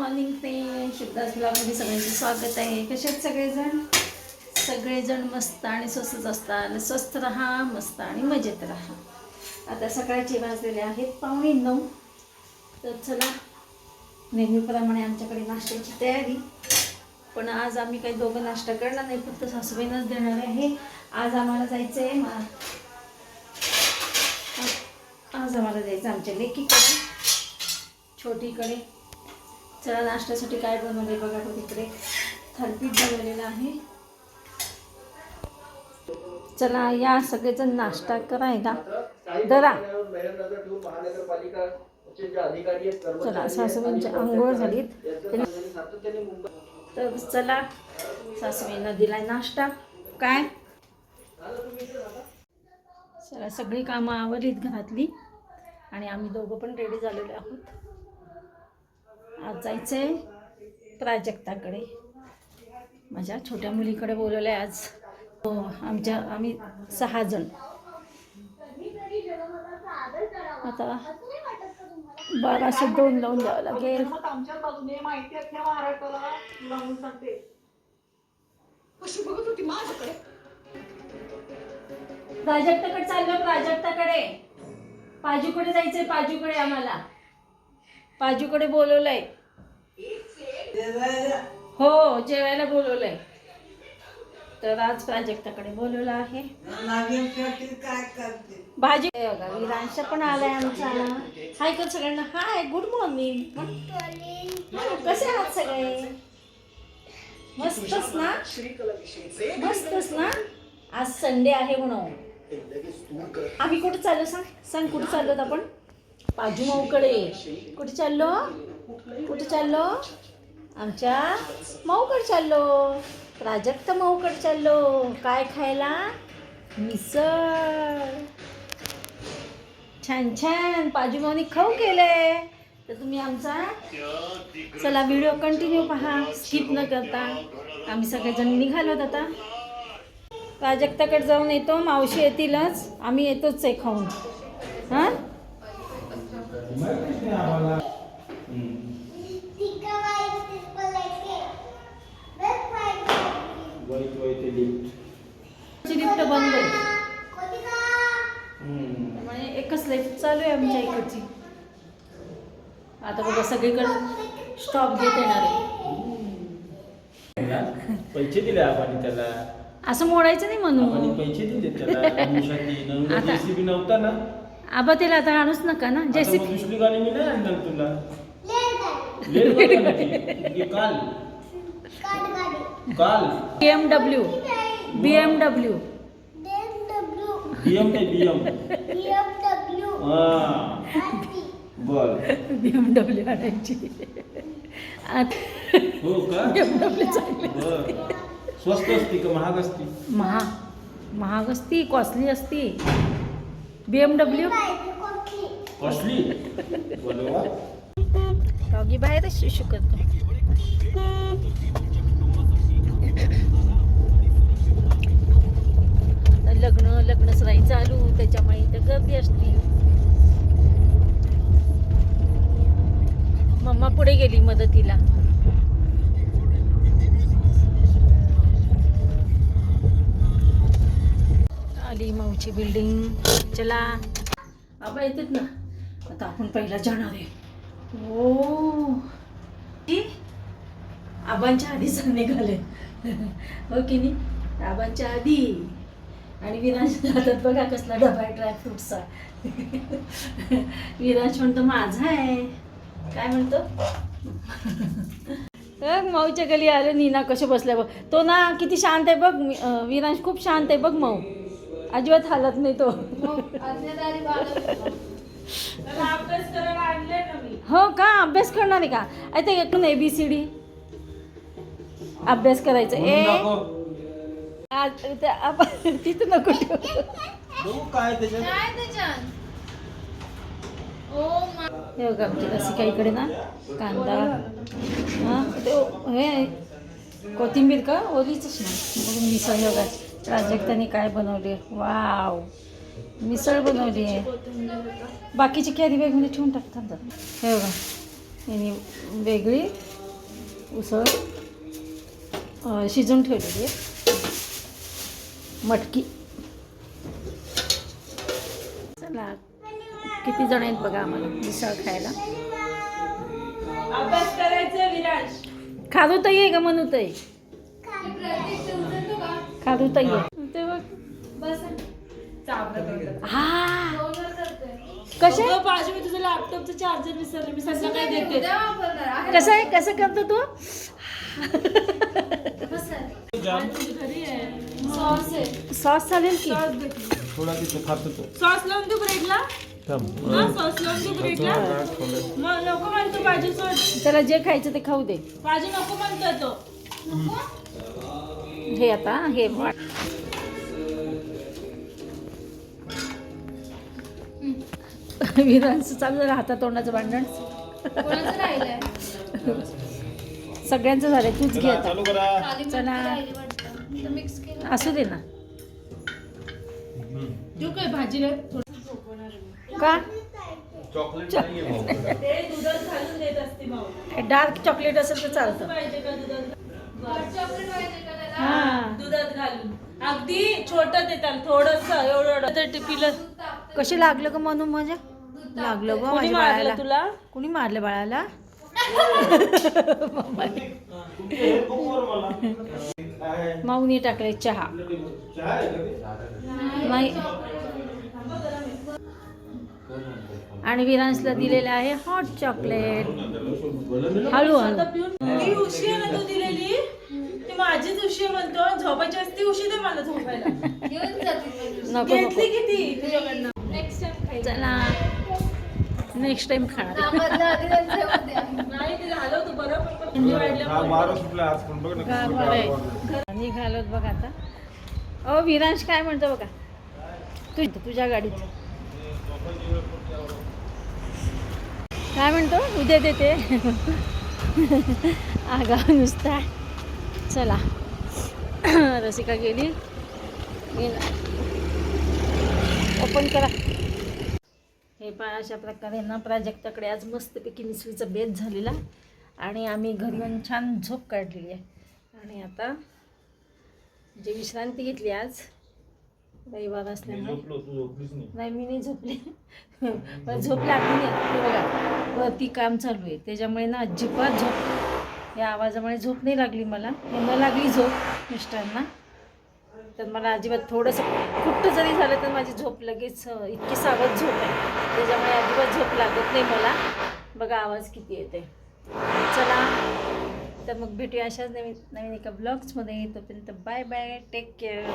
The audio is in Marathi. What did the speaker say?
मॉर्निंग ते शिवदास ब्लॉगमध्ये सगळ्यांचं स्वागत आहे. कसे आहेत सगळेजण? सगळेजण मस्त आणि स्वस्तच असतात. आणि स्वस्त राहा मस्त आणि मजेत राहा. आता सकाळचे वाजलेले आहेत पावणे नऊ. तर चला नेहमीप्रमाणे आमच्याकडे नाश्त्याची तयारी. पण आज आम्ही काही दोघं नाश्ता करणार नाही फक्त सासूबाईंनाच देणार आहे. आज आम्हाला जायचं आहे मा आज आम्हाला जायचं आमच्या लेकीकडे छोटीकडे. चला नाश्त्यासाठी काय बनवले बघा तो तिकडे थालपीठ बनवलेलं आहे. चला या सगळेजण नाश्ता करायला. दरा चला सासूबाईंची म्हणजे आंघोळ झालीत. तर चला सासूबाईंना दिलाय नाश्ता. काय? चला सगळी कामं आवरलीत घरातली. आणि आम्ही दोघं पण रेडी झालेलो आहोत. आज जायचं आहे प्राजक्ताकडे. माझ्या छोट्या मुलीकडे बोलवलं आहे आज. हो आमच्या आम्ही सहा जण. आता बाराशे दोन लावून द्यावं लागेल. प्राजक्ताकडे चाललो प्राजक्ताकडे. पाजूकडे जायचंय पाजूकडे आम्हाला. पाजूकडे बोलवलंय. हो जेवायला बोलवलंय. तर आज प्राजक्ताकडे बोलवलं आहे. भाजी हे बघा विरांश पण आलाय आमचा. हाय कर सगळ्यांना. हाय गुड मॉर्निंग कसे आहात सगळे? मस्तच ना मस्तच ना आज संडे आहे म्हणून. आम्ही कुठे चाललो सांग सांग कुठे चाललो आपण? पाजू माऊकडे कुठे चाललो? कुठे चाललो? आमच्या माऊकडे चाललो. प्राजक्त माऊकडे चाललो. काय खायला? मिसळ. छान छान. पाजू माऊनी खाऊ केलंय. तर तुम्ही आमचा चला व्हिडिओ कंटिन्यू पहा. स्किप न करता. आम्ही सगळेजण निघालो आता. प्राजक्ताकडे जाऊन येतो. मावशी येतीलच. आम्ही येतोच आहे खाऊन. हां? लिफ्ट बंद आहे? त्यामुळे एकच लाईफ चालू आहे आमच्या इकडची. आता बघा सगळीकडे स्टॉप घेत येणार आहे. पैसे दिले आपण त्याला. असं मोडायचं नाही म्हणून. पैसे दिले त्याला. आता- नव्हता ना? आबा त्याला आता आणूच नका ना. आता जैसे मग दुसरी गाडी मी नाही आणणार तुला. लेट ती. ती काल. काल B M W B M W BM नाही बीएम. हा. बर. बी एम डब्ल्यू आणायची हो का? बी एम डब्ल्यू चांगली बर. स्वस्त असती का? महाग असती? महाग महाग असती कॉस्टली असती. बी एम डब्ल्यू कॉस्टली बोलवा. डॉगी बाहेरच शिशू करतो लग्न लग्न सराई चालू त्याच्यामुळे इथं गर्दी असती. मम्मा पुढे गेली मदतीला. आली बिल्डिंग चला. आबा येतात ना. आता आपण पहिला जाणार आहे. ओ की? आबांच्या आधी सण निघाले. हो की नाही? आबांच्या आधी. आणि विराज हातात बघा कसला डबा आहे ड्रायफ्रुटचा विराज म्हणतो माझा आहे. काय म्हणतो? बघ माऊच्या गली आले नीना कसे बसल्या बघ. तो ना किती शांत आहे बघ. विराज खूप शांत आहे बघ माऊ. अजिबात हालत नाही तो. हो का? अभ्यास करणार आहे का? आता एकूण ए बी सी डी. अभ्यास करायचा. ए. दाखव. आज इथे आपण तिथं नको काय हे बघा रसिकाईकडे ना कांदा. हां तो हे कोथिंबीर का? ओलीच ना. बघून मिसळ हे बघा. प्राजक्ताने काय बनवले? वाव मिसळ बनवली. आहे बाकीची कॅरी बॅगमध्ये ठेवून टाकतात हे बघा. यांनी वेगळी उसळ अं, शिजून ठेवलेली आहे. मटकी. चला किती जण आहेत बघा आम्हाला मिसळ खायला? अभ्यास करायचा विराज. ताई आहे का म्हणू ताई खारू ताई. आहे ते बघ. हा. कसे पाहिजे मी तुझं लॅपटॉपचं चार्जर विसरले. मी संध्याकाळी देते? कसं आहे? कसं करतो तू? सॉस चालेल की? थोडा तिथं खातो तो. सॉस लावून देऊ ब्रेडला थांब. हा सॉस लावून देऊ ब्रेडला मग नको म्हणतो भाजी सोड त्याला जे खायचं ते खाऊ दे. भाजी नको म्हणतोय तो. हे आता हे विरांचं चालू झालं हाता तोंडाचं भांडण. सगळ्यांचं झालंय. तूच घे आता. चालू असू दे ना. भाजीला का? चॉकलेट नाहीये भाऊ. ते दुधात घालून देत असते भाऊ. डार्क चॉकलेट असेल तर चालतं. पाहिजे का दुधात? हा. दुधात घालून. अगदी छोट देतात थोडस एवढं तर टिपीला कशी लागलं का म्हणून माझ्या लागलं ग कोणी माझ्या मारलं बाळाला. तुला? कुणी मारलं बाळाला? माऊनी टाकले चहा? नाही आणि विरांशला दिलेलं आहे हॉट चॉकलेट हळू हळू. ती उशी आहे ना तू दिलेली ती माझीच उशी म्हणतो झोपायची असती उशी दे मला झोपायला. नको घेतली किती? तुझ्याकडनं. नेक्स्ट टाइम चला. नेक्स्ट टाइम खाणार. नाही ते झालं होतं बरं पण पण थंडी हा वाढल्यामुळे वारं सुटलं आज पण बघ ना गार कसं वारं आहे. निघालोत बघ आता. अ विरांश काय म्हणतो बघा? तू तुझ्या गाडीत. काय म्हणतो? उद्या देते. आगाव नुसता. चला. रसिका गेली. ओपन करा. हे पहा अशा प्रकारे ना प्राजक्ताकडे आज मस्तपैकी निसवीचा बेत झालेला. आणि आम्ही घरी येऊन छान झोप काढलेली आहे. आणि आता जे विश्रांती घेतली आज रविवार असल्यामुळे. नाही. मी नाही झोपले. पण झोप लागली नाही. बघा वरती काम चालू आहे. त्याच्यामुळे ना अजिबात झोप या आवाजामुळे झोप नाही लागली मला. न लागली झोप मिस्टरांना. तर मला अजिबात थोडंसं कुठं जरी झालं तर माझी झोप लगेच इतकी सावध झोप आहे. त्याच्यामुळे अजिबात झोप लागत नाही मला. बघा आवाज किती येते चला. तर मग भेटूया अशाच नवीन नवीन एका ब्लॉग्समध्ये तोपर्यंत बाय बाय टेक केअर